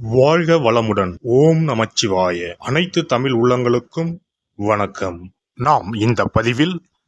வாழ்க வளமுடன். ஓம் நமச்சிவாய. அனைத்து தமிழ் உள்ளங்களுக்கும் வணக்கம். நாம் இந்த பதிவில்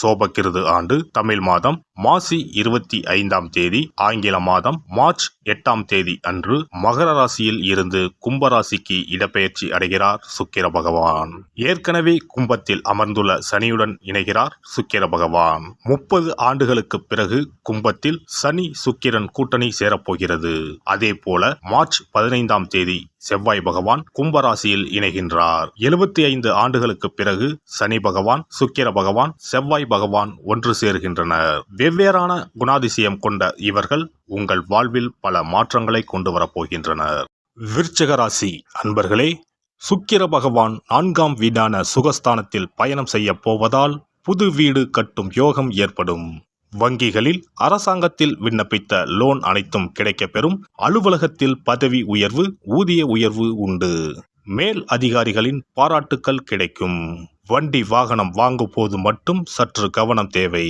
சோபக்கிருது ஆண்டு தமிழ் மாதம் மாசி இருபத்தி ஐந்தாம் தேதி ஆங்கில மாதம் மார்ச் எட்டாம் தேதி அன்று மகர ராசியில் இருந்து கும்பராசிக்கு இடப்பெயர்ச்சி அடைகிறார் சுக்கிர பகவான். ஏற்கனவே கும்பத்தில் அமர்ந்துள்ள சனியுடன் இணைகிறார் சுக்கிர பகவான். முப்பது ஆண்டுகளுக்கு பிறகு கும்பத்தில் சனி சுக்கிரன் கூட்டணி சேரப்போகிறது. அதே போல மார்ச் பதினைந்தாம் தேதி செவ்வாய் பகவான் கும்பராசியில் இணைகின்றார். எழுபத்தி ஐந்து ஆண்டுகளுக்கு பிறகு சனி பகவான் சுக்கிர பகவான் செவ்வாய் பகவான் ஒன்று சேர்கின்றனர். வெவ்வேறான குணாதிசயம் கொண்ட இவர்கள் உங்கள் வாழ்வில் பல மாற்றங்களை கொண்டு வரப்போகின்றனர் விருச்சகராசி அன்பர்களே சுக்கிர பகவான் நான்காம் வீடான சுகஸ்தானத்தில் பயணம் செய்ய போவதால் புது வீடு கட்டும் யோகம் ஏற்படும். வங்கிகளில் அரசாங்கத்தில் விண்ணப்பித்த லோன் அனைத்தும் கிடைக்கப்பெறும் அலுவலகத்தில் பதவி உயர்வு ஊதிய உயர்வு உண்டு. மேல் அதிகாரிகளின் பாராட்டுக்கள் கிடைக்கும். வண்டி வாகனம் வாங்கும் போது மட்டும் சற்று கவனம் தேவை.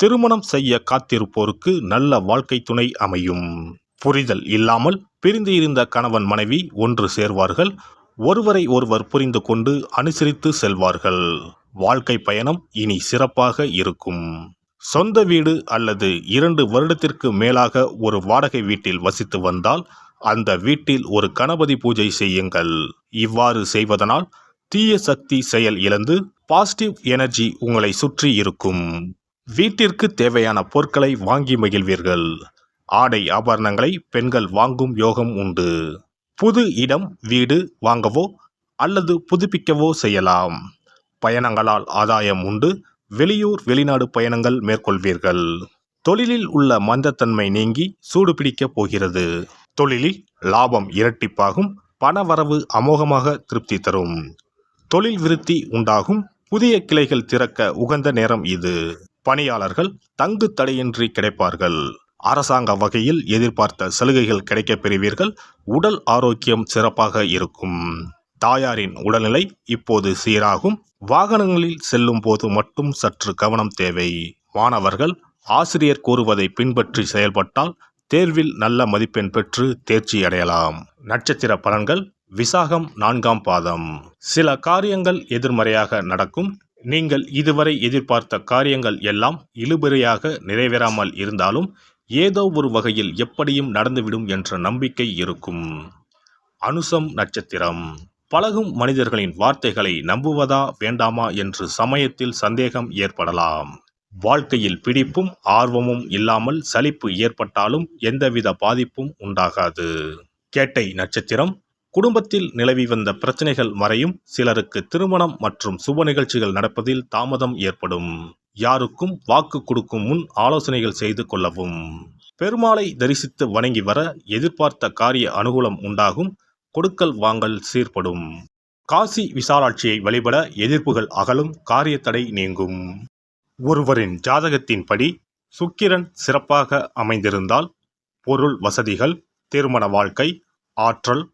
திருமணம் செய்ய காத்திருப்போருக்கு நல்ல வாழ்க்கை துணை அமையும். புரிதல் இல்லாமல் பிரிந்து இருந்த கணவன் மனைவி ஒன்று சேர்வார்கள் ஒருவரை ஒருவர் புரிந்து கொண்டு அனுசரித்து செல்வார்கள். வாழ்க்கை பயணம் இனி சிறப்பாக இருக்கும். சொந்த வீடு அல்லது இரண்டு வருடத்திற்கு மேலாக ஒரு வாடகை வீட்டில் வசித்து வந்தால் அந்த வீட்டில் ஒரு கணபதி பூஜை செய்யுங்கள். இவ்வாறு செய்வதனால் தீய சக்தி செயல் இழந்து பாசிட்டிவ் எனர்ஜி உங்களை சுற்றி இருக்கும். வீட்டிற்கு தேவையான பொருட்களை வாங்கி மகிழ்வீர்கள். ஆடை ஆபரணங்களை பெண்கள் வாங்கும் யோகம் உண்டு. புது இடம் வீடு வாங்கவோ அல்லது புதுப்பிக்கவோ செய்யலாம். பயணங்களால் ஆதாயம் உண்டு. வெளியூர் வெளிநாடு பயணங்கள் மேற்கொள்வீர்கள். தொழிலில் உள்ள மந்தத்தன்மை நீங்கி சூடு பிடிக்கப் போகிறது. தொழிலில் லாபம் இரட்டிப்பாகும். பணவரவு அமோகமாக திருப்தி தரும். தொழில் விருத்தி உண்டாகும். புதிய கிளைகள் திறக்க உகந்த நேரம் இது. பணியாளர்கள் தங்கு தடையின்றி கிடைப்பார்கள். அரசாங்க வகையில் எதிர்பார்த்த சலுகைகள் கிடைக்கப் பெறுவீர்கள். உடல் ஆரோக்கியம் சிறப்பாக இருக்கும். தாயாரின் உடல்நிலை இப்போது சீராகும். வாகனங்களில் செல்லும் போது மட்டும் சற்று கவனம் தேவை. மாணவர்கள் ஆசிரியர் கூறுவதை பின்பற்றி செயல்பட்டால் தேர்வில் நல்ல மதிப்பெண் பெற்று தேர்ச்சி அடையலாம். நட்சத்திர பலன்கள் விசாகம் நான்காம் பாதம். சில காரியங்கள் எதிர்மறையாக நடக்கும். நீங்கள் இதுவரை எதிர்பார்த்த காரியங்கள் எல்லாம் இழுபறியாக நிறைவேறாமல் இருந்தாலும் ஏதோ ஒரு வகையில் எப்படியும் நடந்துவிடும் என்ற நம்பிக்கை இருக்கும். அனுசம் நட்சத்திரம். பழகும் மனிதர்களின் வார்த்தைகளை நம்புவதா வேண்டாமா என்று சமயத்தில் சந்தேகம் ஏற்படலாம். வாழ்க்கையில் பிடிப்பும் ஆர்வமும் இல்லாமல் சலிப்பு ஏற்பட்டாலும் எந்தவித பாதிப்பும் உண்டாகாது. கேட்டை நட்சத்திரம். குடும்பத்தில் நிலவி வந்த பிரச்சனைகள் மறையும் சிலருக்கு திருமணம் மற்றும் சுப நிகழ்ச்சிகள் நடப்பதில் தாமதம் ஏற்படும். யாருக்கும் வாக்கு கொடுக்கும் முன் ஆலோசனைகள் செய்து கொள்ளவும். பெருமாளை தரிசித்து வணங்கி வர எதிர்பார்த்த காரிய அனுகூலம் உண்டாகும். கொடுக்கல் வாங்கல் சீர்படும். காசி விசாலாட்சியை வழிபட எதிர்ப்புகள் அகலும். காரிய தடை நீங்கும். ஒருவரின் ஜாதகத்தின்படி சுக்கிரன் சிறப்பாக அமைந்திருந்தால் பொருள் வசதிகள் திருமண வாழ்க்கை ஆற்றல்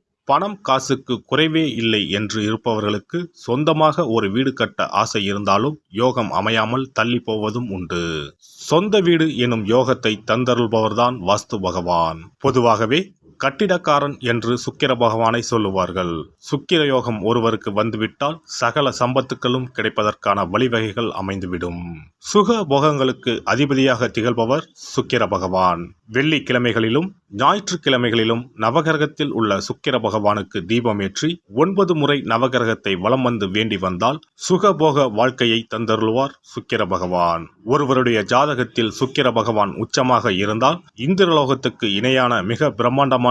பணம் காசுக்கு குறைவே இல்லை என்று இருப்பவர்களுக்கு சொந்தமாக ஒரு வீடு கட்ட ஆசை இருந்தாலும் யோகம் அமையாமல் தள்ளி போவதும் உண்டு. சொந்த வீடு எனும் யோகத்தை தந்தருள்பவர்தான் வாஸ்து பகவான். பொதுவாகவே கட்டிடக்காரன் என்று சுக்கிர பகவானை சொல்லுவார்கள். சுக்கிர யோகம் ஒருவருக்கு வந்துவிட்டால் சகல சம்பத்துக்களும் கிடைப்பதற்கான வழிவகைகள் அமைந்துவிடும். சுக போகங்களுக்கு அதிபதியாக திகழ்பவர் சுக்கிர பகவான். வெள்ளிக்கிழமைகளிலும் ஞாயிற்றுக்கிழமைகளிலும் நவகிரகத்தில் உள்ள சுக்கிர பகவானுக்கு தீபமேற்றி ஒன்பது முறை நவகிரகத்தை வலம் வந்து வேண்டி வந்தால் சுகபோக வாழ்க்கையை தந்தருள்வார் சுக்கிர பகவான். ஒருவருடைய ஜாதகத்தில் சுக்கிர பகவான் உச்சமாக இருந்தால் இந்திரலோகத்துக்கு இணையான மிக பிரம்மாண்டமான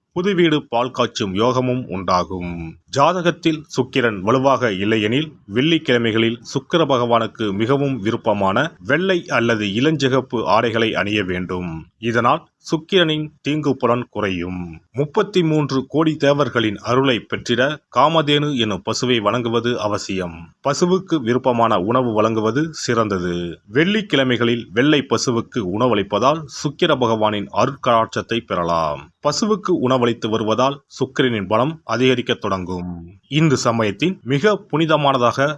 புது வீடு பால் காய்ச்சும் யோகமும் உண்டாகும். ஜாதகத்தில் சுக்கிரன் வலுவாக இல்லையெனில் வெள்ளிக்கிழமைகளில் சுக்கிர பகவானுக்கு மிகவும் விருப்பமான வெள்ளை அல்லது இளஞ்சிகப்பு ஆடைகளை அணிய வேண்டும். இதனால் சுக்கிரனின் தீங்கு புலன் குறையும். முப்பத்தி மூன்று கோடி தேவர்களின் அருளை பெற்றிட காமதேனு எனும் பசுவை வழங்குவது அவசியம். பசுவுக்கு விருப்பமான உணவு வழங்குவது சிறந்தது. வெள்ளிக்கிழமைகளில் வெள்ளை பசுவுக்கு உணவளிப்பதால் சுக்கிர பகவானின் அருட்கடாட்சத்தை பெறலாம். பசுவுக்கு உணவளித்து வருவதால் சுக்கிரனின் பலம் அதிகரிக்கத் தொடங்கும். இந்து சமயத்தின் மிக புனிதமானதாக